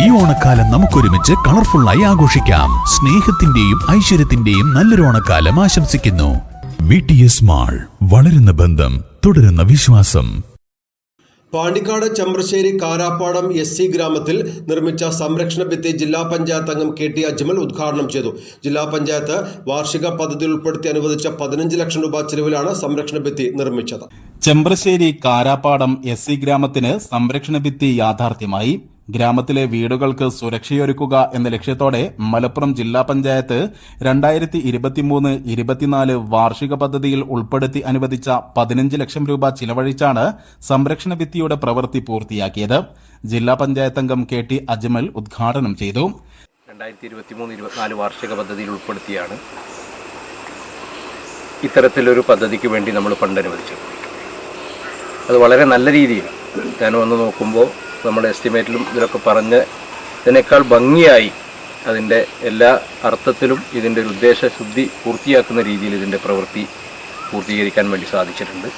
ഈ ഓണക്കാലം നമുക്കൊരുമിച്ച് കളർഫുള്ളായി ആഘോഷിക്കാം. സ്നേഹത്തിന്റെയും ഐശ്വര്യത്തിന്റെയും നല്ലൊരു ഓണക്കാലം ആശംസിക്കുന്നു. വി ടി എസ് മാൾ വളരുന്ന ബന്ധം തുടരുന്ന വിശ്വാസം. പാണ്ടിക്കാട് ചമ്പ്രശ്ശേരി കാരാപ്പാടം എസ് സി ഗ്രാമത്തിൽ നിർമ്മിച്ച സംരക്ഷണ ഭിത്തി ജില്ലാ പഞ്ചായത്ത് അംഗം കെ ടി അജ്മൽ ഉദ്ഘാടനം ചെയ്തു. ജില്ലാ പഞ്ചായത്ത് വാർഷിക പദ്ധതി ഉൾപ്പെടുത്തി അനുവദിച്ച പതിനഞ്ച് ലക്ഷം രൂപ ചെലവിലാണ് സംരക്ഷണ ഭിത്തി നിർമ്മിച്ചത്. ചെമ്പ്രശ്ശേരി കാരാപ്പാടം എസ് സി ഗ്രാമത്തിന് സംരക്ഷണ ഭിത്തി യാഥാർത്ഥ്യമായി ഗ്രാമത്തിലെ വീടുകൾക്ക് സുരക്ഷയൊരുക്കുക എന്ന ലക്ഷ്യത്തോടെ മലപ്പുറം ജില്ലാ പഞ്ചായത്ത് രണ്ടായിരത്തി ഇരുപത്തിമൂന്ന് ഇരുപത്തിനാല് വാർഷിക പദ്ധതിയിൽ ഉൾപ്പെടുത്തി അനുവദിച്ച പതിനഞ്ച് ലക്ഷം രൂപ ചിലവഴിച്ചാണ് സംരക്ഷണ ഭിത്തിയുടെ പ്രവൃത്തി പൂർത്തിയാക്കിയത്. ജില്ലാ പഞ്ചായത്ത് അംഗം കെ ടി അജ്മൽ ഉദ്ഘാടനം ചെയ്തു. രണ്ടായിരത്തി ഇരുപത്തി മൂന്ന് ഇരുപത്തിനാല് വാർഷിക പദ്ധതിയിൽ ഉൾപ്പെടുത്തിയാണ് ഇത്തരത്തിലൊരു പദ്ധതിക്ക് വേണ്ടി നമ്മൾ ഫണ്ട് അനുവദിച്ചത്. അത് വളരെ നല്ല രീതിയിൽ ഞാൻ വന്ന് നോക്കുമ്പോൾ നമ്മുടെ എസ്റ്റിമേറ്റിലും ഇതിലൊക്കെ പറഞ്ഞ് ഇതിനേക്കാൾ ഭംഗിയായി അതിന്റെ എല്ലാ അർത്ഥത്തിലും ഇതിന്റെ ഒരു ഉദ്ദേശശുദ്ധി പൂർത്തിയാക്കുന്ന രീതിയിൽ ഇതിന്റെ പ്രവൃത്തി പൂർത്തീകരിക്കാൻ വേണ്ടി സാധിച്ചിട്ടുണ്ട്.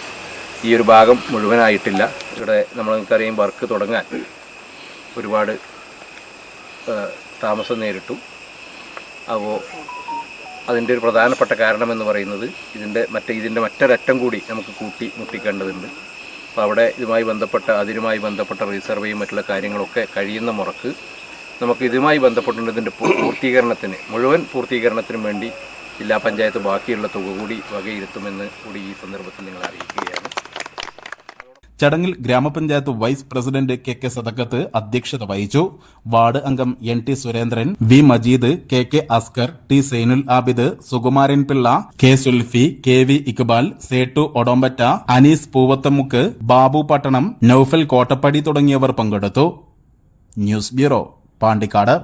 ഈ ഒരു ഭാഗം മുഴുവനായിട്ടില്ല. ഇവിടെ നമ്മൾ നമുക്കറിയാം വർക്ക് തുടങ്ങാൻ ഒരുപാട് താമസം നേരിട്ടു. അപ്പോൾ അതിന്റെ ഒരു പ്രധാനപ്പെട്ട കാരണമെന്ന് പറയുന്നത് ഇതിന്റെ മറ്റേ ഇതിന്റെ മറ്റൊരറ്റം കൂടി നമുക്ക് കൂട്ടി മുട്ടിക്കേണ്ടതുണ്ട്. അപ്പോൾ അവിടെ ഇതുമായി ബന്ധപ്പെട്ട അതിനുമായി ബന്ധപ്പെട്ട റീസർവേയും മറ്റുള്ള കാര്യങ്ങളൊക്കെ കഴിയുന്ന മുറക്ക് നമുക്ക് ഇതുമായി ബന്ധപ്പെട്ടുള്ളതിന്റെ പൂർത്തീകരണത്തിന് മുഴുവൻ പൂർത്തീകരണത്തിനും വേണ്ടി ജില്ലാ പഞ്ചായത്ത് ബാക്കിയുള്ള തുക കൂടി വകയിരുത്തുമെന്ന് കൂടി ഈ സന്ദർഭത്തിൽ നിങ്ങൾ അറിയിക്കുകയാണ്. ചടങ്ങിൽ ഗ്രാമപഞ്ചായത്ത് vice president K K Sadakkath അധ്യക്ഷത വഹിച്ചു. വാർഡ് അംഗം N T Surendran V Majeed K K Askar T Sainul Abid Sukumaran Pillai K Sulfi K V Iqbal Settu Odompatta Anees Poovathumukku Babu Pattanam Noufal Kottappadi തുടങ്ങിയവർ പങ്കെടുത്തു. News bureau Pandikkad.